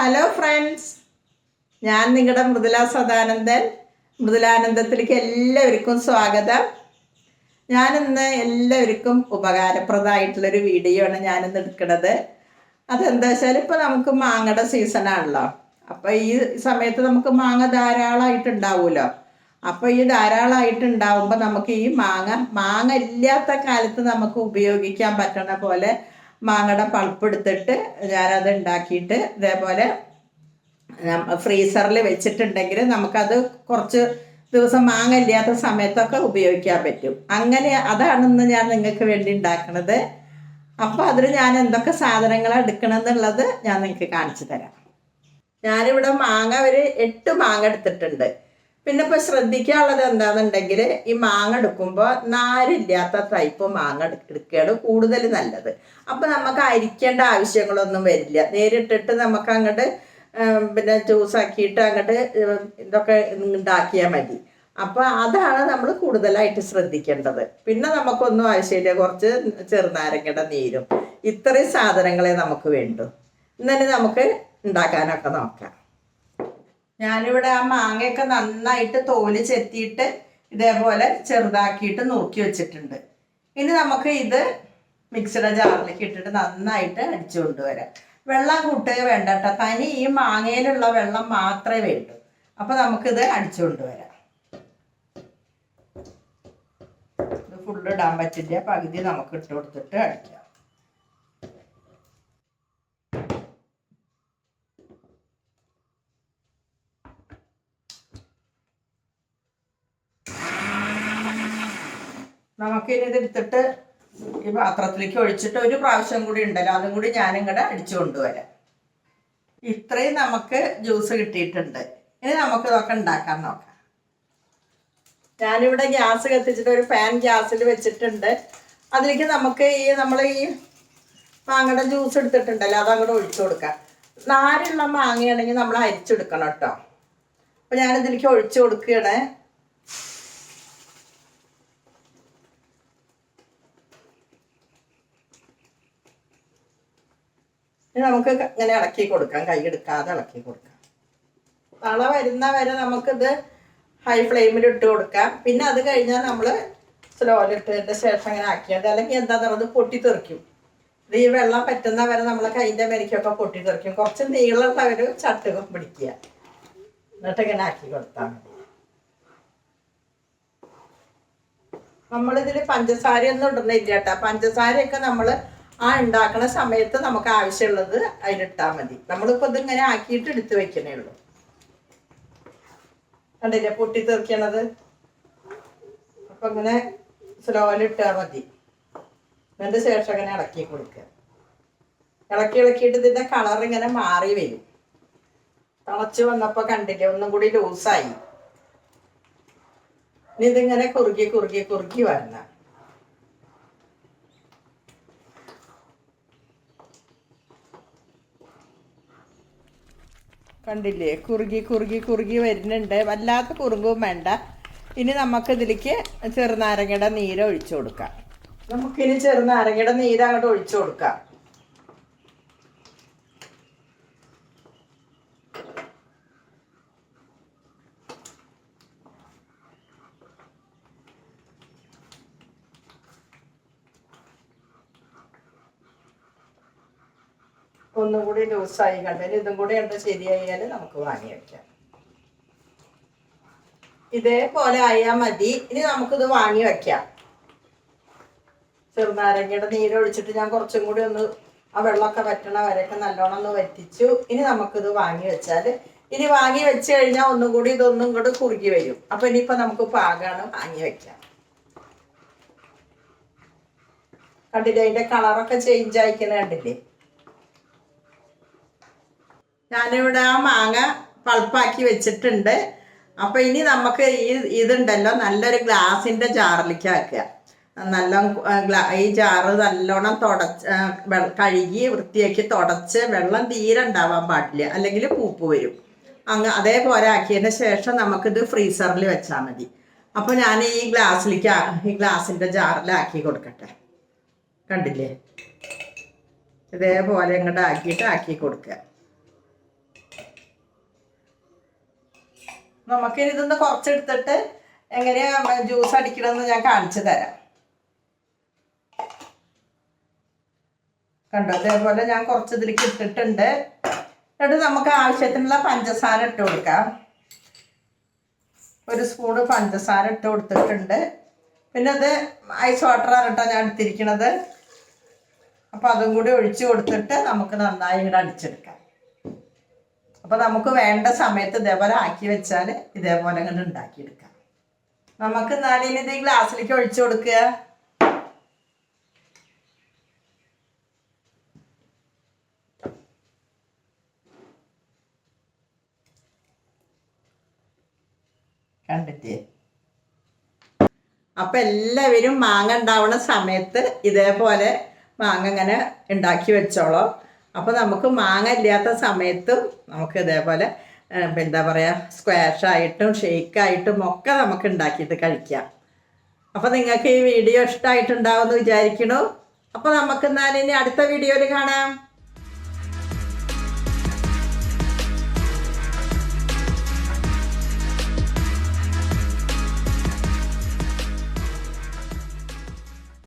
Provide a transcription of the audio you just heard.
Hello friends ഞാൻ നിങ്ങളുടെ മൃദുല സദാനന്ദൻ. മൃദുലാനന്ദത്തിലേക്ക് എല്ലാവർക്കും സ്വാഗതം. ഞാനിന്ന് എല്ലാവർക്കും ഉപകാരപ്രദമായിട്ടുള്ളൊരു വീഡിയോ ആണ് ഞാനിന്ന് എടുക്കുന്നത്. അതെന്താ വെച്ചാൽ ഇപ്പോൾ നമുക്ക് മാങ്ങയുടെ സീസണാണല്ലോ അപ്പോൾ ഈ സമയത്ത് നമുക്ക് മാങ്ങ ധാരാളമായിട്ട് ഉണ്ടാവുമല്ലോ അപ്പോൾ ഈ ധാരാളമായിട്ട് ഉണ്ടാവുമ്പോൾ നമുക്ക് ഈ മാങ്ങ മാങ്ങ ഇല്ലാത്ത കാലത്ത് നമുക്ക് ഉപയോഗിക്കാൻ പറ്റണ പോലെ മാങ്ങയുടെ പൾപ്പ് എടുത്തിട്ട് ഞാനത് ഉണ്ടാക്കിയിട്ട് ഇതേപോലെ ഫ്രീസറിൽ വെച്ചിട്ടുണ്ടെങ്കിൽ നമുക്കത് കുറച്ച് ദിവസം മാങ്ങ ഇല്ലാത്ത സമയത്തൊക്കെ ഉപയോഗിക്കാൻ പറ്റും. അങ്ങനെ അതാണ് ഇന്ന് ഞാൻ നിങ്ങൾക്ക് വേണ്ടി ഉണ്ടാക്കുന്നത് അപ്പോൾ അതിൽ ഞാൻ എന്തൊക്കെ സാധനങ്ങളാണ് എടുക്കണമെന്നുള്ളത് ഞാൻ നിങ്ങൾക്ക് കാണിച്ചു തരാം. ഞാനിവിടെ മാങ്ങ ഒരു എട്ട് മാങ്ങ എടുത്തിട്ടുണ്ട്. പിന്നെ ഇപ്പോൾ ശ്രദ്ധിക്കാനുള്ളത് എന്താണെന്നുണ്ടെങ്കിൽ ഈ മാങ്ങ എടുക്കുമ്പോൾ നാരില്ലാത്ത ടൈപ്പ് മാങ്ങ എടുക്കുകയാണ് കൂടുതൽ നല്ലത്. അപ്പോൾ നമുക്ക് അരിക്കേണ്ട ആവശ്യങ്ങളൊന്നും വരില്ല. നേരിട്ടിട്ട് നമുക്ക് അങ്ങോട്ട് പിന്നെ ജ്യൂസ് ആക്കിയിട്ട് അങ്ങോട്ട് ഇതൊക്കെ ഉണ്ടാക്കിയാൽ മതി. അപ്പോൾ അതാണ് നമ്മൾ കൂടുതലായിട്ട് ശ്രദ്ധിക്കേണ്ടത്. പിന്നെ നമുക്കൊന്നും ആവശ്യമില്ല. കുറച്ച് ചെറുനാരങ്ങയുടെ നീരും. ഇത്രയും സാധനങ്ങളെ നമുക്ക് വേണ്ടു. ഇന്നലെ നമുക്ക് ഉണ്ടാക്കാനൊക്കെ നോക്കാം. ഞാനിവിടെ ആ മാങ്ങയൊക്കെ നന്നായിട്ട് തോൽ ചെത്തിയിട്ട് ഇതേപോലെ ചെറുതാക്കിയിട്ട് നുറുക്കി വെച്ചിട്ടുണ്ട്. ഇനി നമുക്ക് ഇത് മിക്സിയുടെ ജാറിലേക്ക് ഇട്ടിട്ട് നന്നായിട്ട് അടിച്ചു കൊണ്ടുവരാം. വെള്ളം കൂട്ടുക വേണ്ട കേട്ടോ. തനി ഈ മാങ്ങയിലുള്ള വെള്ളം മാത്രമേ വേണ്ടു. അപ്പോൾ നമുക്കിത് അടിച്ചു കൊണ്ടുവരാം. ഇത് ഫുള്ള് ഇടാൻ പറ്റില്ല. പകുതി നമുക്ക് ഇട്ട് കൊടുത്തിട്ട് അടിക്കാം. നമുക്കിനി ഇത് എടുത്തിട്ട് ഈ പാത്രത്തിലേക്ക് ഒഴിച്ചിട്ട് ഒരു പ്രാവശ്യം കൂടി ഉണ്ടല്ലോ അതും കൂടി ഞാനും കൂടെ അടിച്ചു കൊണ്ടുവരാം. ഇത്രയും നമുക്ക് ജ്യൂസ് കിട്ടിയിട്ടുണ്ട്. ഇനി നമുക്ക് ഇതൊക്കെ ഉണ്ടാക്കാൻ നോക്കാം. ഞാനിവിടെ ഗ്യാസ് കത്തിച്ചിട്ട് ഒരു ഫാൻ ഗ്യാസിൽ വെച്ചിട്ടുണ്ട്. അതിലേക്ക് നമുക്ക് ഈ നമ്മൾ ഈ മാങ്ങയുടെ ജ്യൂസ് എടുത്തിട്ടുണ്ടല്ലോ അതങ്ങോട്ട് ഒഴിച്ചു കൊടുക്കാം. നാരുള്ള മാങ്ങയാണെങ്കിൽ നമ്മൾ അരിച്ചെടുക്കണം കേട്ടോ. അപ്പം ഞാനിതിലേക്ക് ഒഴിച്ചു കൊടുക്കുകയാണ്. ഇനി നമുക്ക് ഇങ്ങനെ ഇളക്കി കൊടുക്കാം കൈ എടുക്കാതെ ഇളക്കി കൊടുക്കാം. തള വരുന്ന വരെ നമുക്കിത് ഹൈ ഫ്ലെയിമിൽ ഇട്ട് കൊടുക്കാം. പിന്നെ അത് കഴിഞ്ഞാൽ നമ്മൾ സ്ലോയിൽ ഇട്ടതിന്റെ ശേഷം അങ്ങനെ ആക്കിയത്. അല്ലെങ്കിൽ എന്താ പൊട്ടി പൊട്ടിത്തെറിക്കും ഇത് ഈ വെള്ളം പറ്റുന്ന വരെ നമ്മൾ കൈന്റെ പൊട്ടി പൊട്ടിത്തെറിക്കും കുറച്ച് നീളമുള്ള ഒരു ചട്ടുകം പിടിക്കുക. എന്നിട്ട് ഇങ്ങനെ ആക്കി കൊടുത്താൽ മതി. നമ്മളിതിൽ പഞ്ചസാരയൊന്നും ഇടുന്നില്ല കേട്ടോ. പഞ്ചസാരയൊക്കെ നമ്മൾ ആ ഉണ്ടാക്കുന്ന സമയത്ത് നമുക്ക് ആവശ്യമുള്ളത് അതിലിട്ടാൽ മതി. നമ്മളിപ്പോൾ ഇതിങ്ങനെ ആക്കിയിട്ട് എടുത്ത് വെക്കണേ ഉള്ളൂ. കണ്ടില്ലേ പൊട്ടി തീർക്കണത്? അപ്പം ഇങ്ങനെ സ്ലോയിൽ ഇട്ടാൽ മതി. എന്നിട്ട് ശേഷം ഇങ്ങനെ ഇളക്കി കൊടുക്കുക. ഇളക്കി ഇളക്കിയിട്ട് ഇതിന്റെ കളർ ഇങ്ങനെ മാറി വരും. തിളച്ച് വന്നപ്പോൾ കണ്ടില്ലേ ഒന്നും കൂടി ലൂസായി ഇനി ഇതിങ്ങനെ കുറുകി കുറുകി കുറുകി വരണം. കണ്ടില്ലേ? കുറുകി കുറുകി കുറുകി വരുന്നുണ്ട്. വല്ലാത്ത കുറുകും വേണ്ട. ഇനി നമുക്ക് ഇതിലേക്ക് ചെറുനാരങ്ങയുടെ നീര് ഒഴിച്ചു കൊടുക്കാം. നമുക്കിനി ചെറുനാരങ്ങയുടെ നീര് അങ്ങോട്ട് ഒഴിച്ചു കൊടുക്കാം. ഒന്നും കൂടി ലൂസായി കണ്ടാൽ ഇതും കൂടി ഉണ്ട് ശരിയായാൽ നമുക്ക് വാങ്ങി വെക്കാം. ഇതേപോലെ ആയാൽ മതി. ഇനി നമുക്കിത് വാങ്ങി വെക്കാം. ചെറുനാരങ്ങയുടെ നീരൊഴിച്ചിട്ട് ഞാൻ കുറച്ചും കൂടി ഒന്ന് ആ വെള്ളമൊക്കെ വറ്റണ വരെയൊക്കെ നല്ലോണം ഒന്ന് വറ്റിച്ചു. ഇനി നമുക്കിത് വാങ്ങി വെച്ചാൽ ഇനി വാങ്ങി വെച്ച് കഴിഞ്ഞാൽ ഒന്നും കൂടി ഇതൊന്നും കൂടി കുറുകി വരും. അപ്പൊ ഇനിയിപ്പോൾ നമുക്ക് പാകമാണ് വാങ്ങി വെക്കാം. കണ്ടില്ലേ? അതിന്റെ കളറൊക്കെ ചേഞ്ച് ആയിക്കണ കണ്ടില്ലേ? ഞാനിവിടെ ആ മാങ്ങ പൾപ്പാക്കി വെച്ചിട്ടുണ്ട്. അപ്പോൾ ഇനി നമുക്ക് ഈ ഇതുണ്ടല്ലോ നല്ലൊരു ഗ്ലാസിന്റെ ജാറിലേക്ക് ആക്കുക നല്ല ഈ ജാറ് നല്ലോണം തുടച്ച് കഴുകി വൃത്തിയാക്കി തുടച്ച് വെള്ളം തീരെ ഉണ്ടാവാൻ പാടില്ല. അല്ലെങ്കിൽ പൂപ്പ് വരും. അങ്ങ് അതേപോലെ ആക്കിയതിന് ശേഷം നമുക്കിത് ഫ്രീസറിൽ വെച്ചാൽ മതി. അപ്പോൾ ഞാൻ ഈ ഗ്ലാസ്സിലേക്ക് ഈ ഗ്ലാസിന്റെ ജാറിലാക്കി കൊടുക്കട്ടെ. കണ്ടില്ലേ? ഇതേപോലെ ഇങ്ങോട്ട് ആക്കിയിട്ട് ആക്കി കൊടുക്കുക. നമുക്ക് ഇതൊന്ന് കുറച്ചെടുത്തിട്ട് എങ്ങനെയാ ജ്യൂസ് അടിക്കണമെന്ന് ഞാൻ കാണിച്ചു തരാം. കണ്ടോ? ഇതേപോലെ ഞാൻ കുറച്ച് ഇതിലേക്ക് ഇട്ടിട്ടുണ്ട്. എന്നിട്ട് നമുക്ക് ആവശ്യത്തിനുള്ള പഞ്ചസാര ഇട്ട് കൊടുക്കാം. ഒരു സ്പൂണ് പഞ്ചസാര ഇട്ട് കൊടുത്തിട്ടുണ്ട്. പിന്നെ അത് ഐസ് വാട്ടറാണ് കേട്ടോ ഞാൻ എടുത്തിരിക്കണത്. അപ്പോൾ അതും കൂടി ഒഴിച്ചു കൊടുത്തിട്ട് നമുക്ക് നന്നായി ഇങ്ങോട്ട് അടിച്ചെടുക്കാം. അപ്പോൾ നമുക്ക് വേണ്ട സമയത്ത് ഇതേപോലെ ആക്കി വെച്ചാൽ ഇതേപോലെ ഇങ്ങോട്ട് ഉണ്ടാക്കിയെടുക്കാം. നമുക്ക് എന്നാലും ഇത് ഗ്ലാസ്സിലേക്ക് ഒഴിച്ചു കൊടുക്കുക. കണ്ടിട്ട് അപ്പൊ എല്ലാവരും മാങ്ങ ഉണ്ടാവുന്ന സമയത്ത് ഇതേപോലെ മാങ്ങ ഇങ്ങനെ ഉണ്ടാക്കി വെച്ചോളോ. അപ്പോൾ നമുക്ക് മാങ്ങ ഇല്ലാത്ത സമയത്തും നമുക്ക് ഇതേപോലെ എന്താ പറയുക സ്ക്വാഷായിട്ടും ഷേക്കായിട്ടും ഒക്കെ നമുക്ക് ഉണ്ടാക്കിയിട്ട് കഴിക്കാം. അപ്പോൾ നിങ്ങൾക്ക് ഈ വീഡിയോ ഇഷ്ടമായിട്ടുണ്ടാവുമെന്ന് വിചാരിക്കണു അപ്പോൾ നമുക്ക് എന്നാൽ ഇനി അടുത്ത വീഡിയോയിൽ കാണാം.